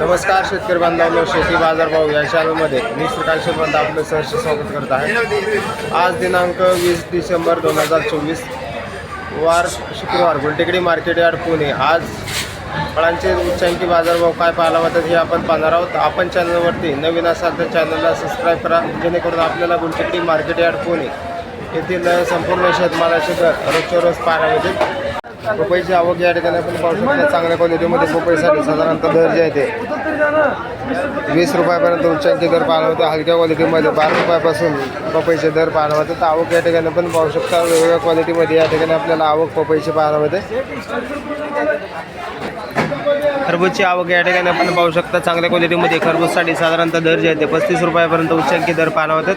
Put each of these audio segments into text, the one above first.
नमस्कार शेतकरी बांधवांनो शेती बाजारभाव या चॅनलमध्ये मी श्रीकांत शेतवंत आपलं सहर्ष स्वागत करत आहे. आज दिनांक वीस डिसेंबर दोन हजार चोवीस वार शुक्रवार गुलटेकडी मार्केट यार्ड पुणे. आज फळांचे उच्चांकी बाजारभाव काय पाहायला होतात हे आपण पाहणार आहोत. आपण चॅनलवरती नवीन असाल तर चॅनलला सबस्क्राईब करा जेणेकरून आपल्याला गुलटेकडी मार्केट यार्ड पुणे येथील संपूर्ण शेतमालाचे दर रोजच्या रोज पाहायला मिळतील. पपईची आवक या ठिकाणी आपण पाहू शकतो. चांगल्या क्वालिटीमध्ये पपईसाठी साधारणतः दर जे आहे ते वीस रुपयापर्यंत उच्चांकी दर पाहायला होते हलक्या क्वालिटीमध्ये बारा रुपयापासून पपईचे दर पाहायला होते तर आवक या ठिकाणी पण पाहू शकता. वेगवेगळ्या क्वालिटीमध्ये या ठिकाणी आपल्याला आवक पपईची पाहायला होते खरबूजची आवक या ठिकाणी आपण पाहू शकता. चांगल्या क्वालिटीमध्ये खरबूजसाठी साधारणतः दर जे आहे ते पस्तीस रुपयापर्यंत उच्चांकी दर पाहायला होतात.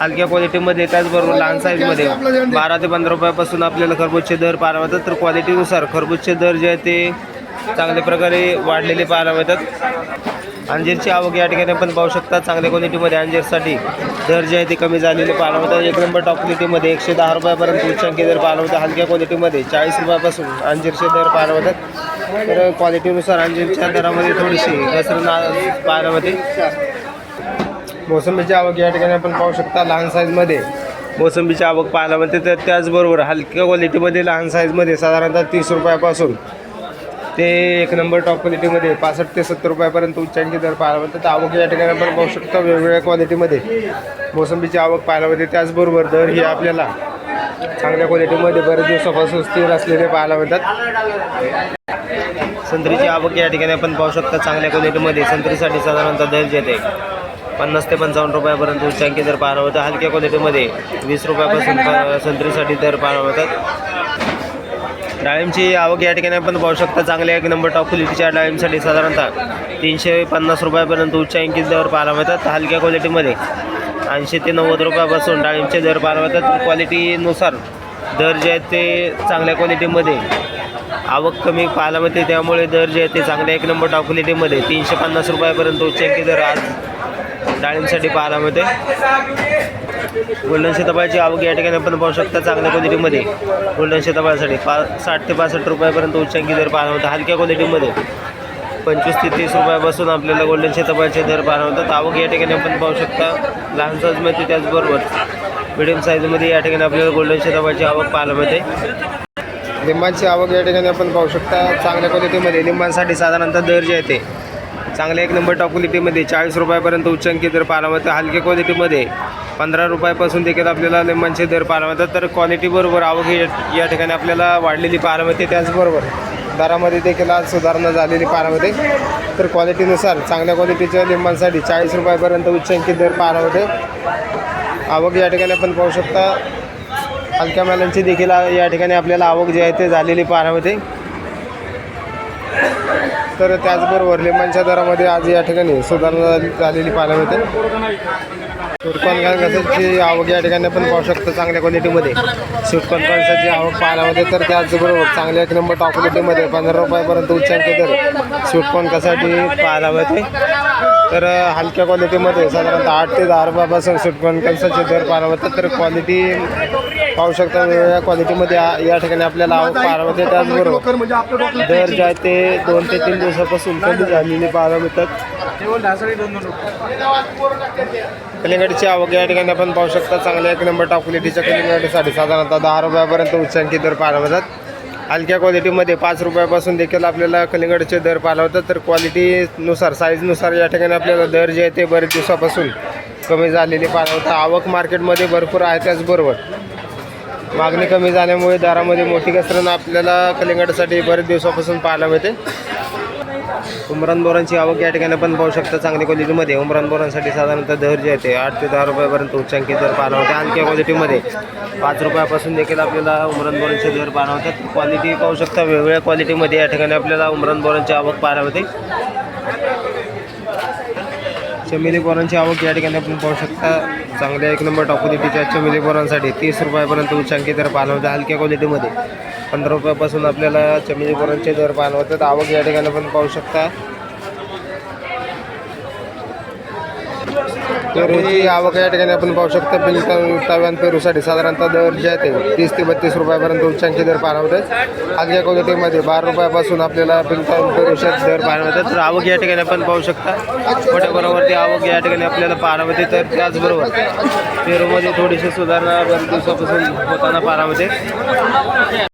हलक्या क्वालिटीमध्ये त्याचबरोबर लहान साईजमध्ये बारा ते पंधरा रुपयापासून आपल्याला खरबूजचे दर पाहायला होतात तर क्वालिटीनुसार खरबूजचे दर जे आहे ते चांगल्या प्रकारे वाढलेले पाहायला मिळतात. अंजीरची आवक या ठिकाणी आपण पाहू शकता. चांगल्या क्वालिटीमध्ये अंजीरसाठी दर जे आहे ते कमी झालेले पाहायला मिळतात. एक नंबर टॉप क्वालिटीमध्ये एकशे दहा रुपयापर्यंत उच्चांकी दर पाहायला होतात हलक्या क्वालिटीमध्ये चाळीस रुपयापासून अंजीरचे दर पाहायला मिळतात. तर क्वालिटीनुसार अंजीरच्या दरामध्ये थोडीशी घसरण पाहायला होते मोसंबीची आवक या ठिकाणी आपण पाहू शकता लहान साईजमध्ये मोसंबीची आवक पाहायला मिळते. तर त्याचबरोबर हलक्या क्वालिटीमध्ये लहान साईजमध्ये साधारणतः तीस रुपयापासून ते एक नंबर टॉप क्वालिटीमध्ये पासष्ट ते सत्तर रुपयापर्यंत उच्चांकी दर पाहायला मिळते. तर आवक या ठिकाणी आपण पाहू शकता वेगवेगळ्या क्वालिटीमध्ये मोसंबीची आवक पाहायला मिळते. त्याचबरोबर दर ही आपल्याला चांगल्या क्वालिटीमध्ये बरेच दिवसापासून स्थिर असलेले पाहायला मिळतात. संत्रीची आवक या ठिकाणी आपण पाहू शकता चांगल्या क्वालिटीमध्ये संत्रीसाठी साधारणतः दर येते पन्नास ते पंचावन्न रुपयापर्यंत उच्चांकी दर पाहायला होतं हलक्या क्वालिटीमध्ये वीस रुपयापासून संत्रीसाठी दर पाहायला होतात डाळिंबची आवक या ठिकाणी आपण पाहू शकता चांगल्या एक नंबर टॉप क्वालिटीच्या डाळिंबसाठी साधारणतः तीनशे पन्नास रुपयापर्यंत उच्चांकी दर पाहायला मिळतात. हलक्या क्वालिटीमध्ये ऐंशी ते नव्वद रुपयापासून डाळिंबचे दर पारवतात. क्वालिटीनुसार दर जे आहेत ते चांगल्या क्वालिटीमध्ये. आवक कमी पाहायला मिळते त्यामुळे दर जे आहे ते चांगल्या एक नंबर टॉप क्वालिटीमध्ये तीनशे पन्नास रुपयापर्यंत उच्चांकी दर आज डाळिंबसाठी पाहायला मिळते. गोल्डन शेताबाळची आवक या ठिकाणी आपण पाहू शकता चांगल्या क्वालिटीमध्ये गोल्डन शेताबाळसाठी पा साठ ते पासष्ट रुपयापर्यंत उच्चांकी दर पाहायला मिळतात हलक्या क्वालिटीमध्ये पंचवीस ते तीस रुपयापासून आपल्याला गोल्डन शेताबाळचे दर पाहायला आवक या ठिकाणी आपण पाहू शकता लहान साईजमध्ये त्याचबरोबर मिडियम साईजमध्ये या ठिकाणी आपल्याला गोल्डन शेताबाळची आवक पाहायला मिळते. लिंबांची आवक या ठिकाणी आपण पाहू शकता चांगल्या क्वालिटीमध्ये लिंबांसाठी साधारणतः दर जे आहे ते चांगल्या एक नंबर टॉप क्वालिटीमध्ये चाळीस रुपयापर्यंत उच्चांकी दर पाहायला मिळतं. हलक्या क्वालिटीमध्ये पंधरा रुपयापासून देखील आपल्याला लिंबांचे दर पाहायला मिळतात. तर क्वालिटीबरोबर आवक या ठिकाणी आपल्याला वाढलेली पाहायला मिळते. त्याचबरोबर दरामध्ये देखील आज सुधारणा झालेली पाहायला होते तर क्वालिटीनुसार चांगल्या क्वालिटीच्या लिंबांसाठी चाळीस रुपयापर्यंत उच्चांकी दर पाहायला होते आवक या ठिकाणी आपण पाहू शकता. हलक्या मालांची देखील या ठिकाणी आपल्याला आवक जी आहे ते झालेली पाहायला होते तर त्याचबरोबर लिंबांच्या दरामध्ये आज या ठिकाणी सुधारणा झाली- झालेली पाहायला मिळते सुटकॉन कणसाची आवक या ठिकाणी आपण पाहू शकतो चांगल्या क्वालिटीमध्ये सुटकॉन कणसाची आवक पाण्यामध्ये तर त्याचबरोबर चांगल्या एक नंबर टॉप क्वालिटीमध्ये पंधरा रुपयापर्यंत उच्चांक दर सुटकॉन कसाठी पाहायला मिळते तर हलक्या क्वालिटीमध्ये साधारणतः आठ ते दहा रुपयापासून सुटकॉन कणसाचे दर पाहायला मिळतात? तर क्वालिटी पाहू शकता वेगवेगळ्या क्वालिटीमध्ये या ठिकाणी आपल्याला आवक पाहायला मिळते. त्याचबरोबर दर जे आहे ते दोन ते तीन दिवसापासून कमी झालेले पाहायला मिळतात. कलिंगडची आवक या ठिकाणी आपण पाहू शकता. चांगल्या एक नंबर टॉप क्वालिटीच्या कलिंगडसाठी साधारणतः दहा रुपयापर्यंत उच्चांकी दर पाहायला मिळतात. हलक्या क्वालिटीमध्ये पाच रुपयापासून देखील आपल्याला कलिंगडचे दर पाहायला होतात तर क्वालिटीनुसार साईजनुसार या ठिकाणी आपल्याला दर जे आहे ते बरेच दिवसापासून कमी झालेले पाहायला होतं आवक मार्केटमध्ये भरपूर आहे त्याचबरोबर. मागणी कमी झाल्यामुळे दरामध्ये मोठी घसरण आपल्याला कलिंगडसाठी बरेच दिवसापासून पाहायला मिळते. उमरान बोरांची आवक या ठिकाणी पण पाहू शकता चांगल्या क्वालिटीमध्ये. उमरान बोरांसाठी साधारणतः दर जे आहे ते आठ ते दहा रुपयापर्यंत उच्चांकी दर पाहायला होते. आणखी क्वालिटीमध्ये पाच रुपयापासून देखील आपल्याला उमरान बोरांचे दर पाहायला होतात. क्वालिटी पाहू शकता वेगवेगळ्या क्वालिटीमध्ये या ठिकाणी आपल्याला उमरान बोरांची आवक पाहायला होते. चमेली बोरांची आवक या ठिकाणी आपण पाहू शकता. चांगल्या एक नंबर टॉप क्वालिटीच्या चमेली बोरांसाठी तीस रुपयापर्यंत उच्चांकी दर पाहायला होते. हलक्या क्वालिटीमध्ये. पंधरा रुपयापासून आपल्याला चमेली बोरांचे दर पाहायला होतात आवक या ठिकाणी पण पाहू शकता. पेरूची आवक या ठिकाणी आपण पाहू शकता. पिंक तव्यान पेरूसाठी साधारणतः दर जे आहे ते तीस ते बत्तीस रुपयापर्यंत उच्चांकी दर पाहायला होतात. हलक्या क्वालिटीमध्ये बारा रुपयापासून आपल्याला पिंक तव्यान पेरूसाठी दर पाहायला होतात. तर आवक या ठिकाणी आपण पाहू शकता. मोठ्या ती आवक या ठिकाणी आपल्याला पाहायला होते. तर त्याचबरोबर पेरूमध्ये थोडीशी सुधारणा दोन दिवसापासून होताना पाहायला होते.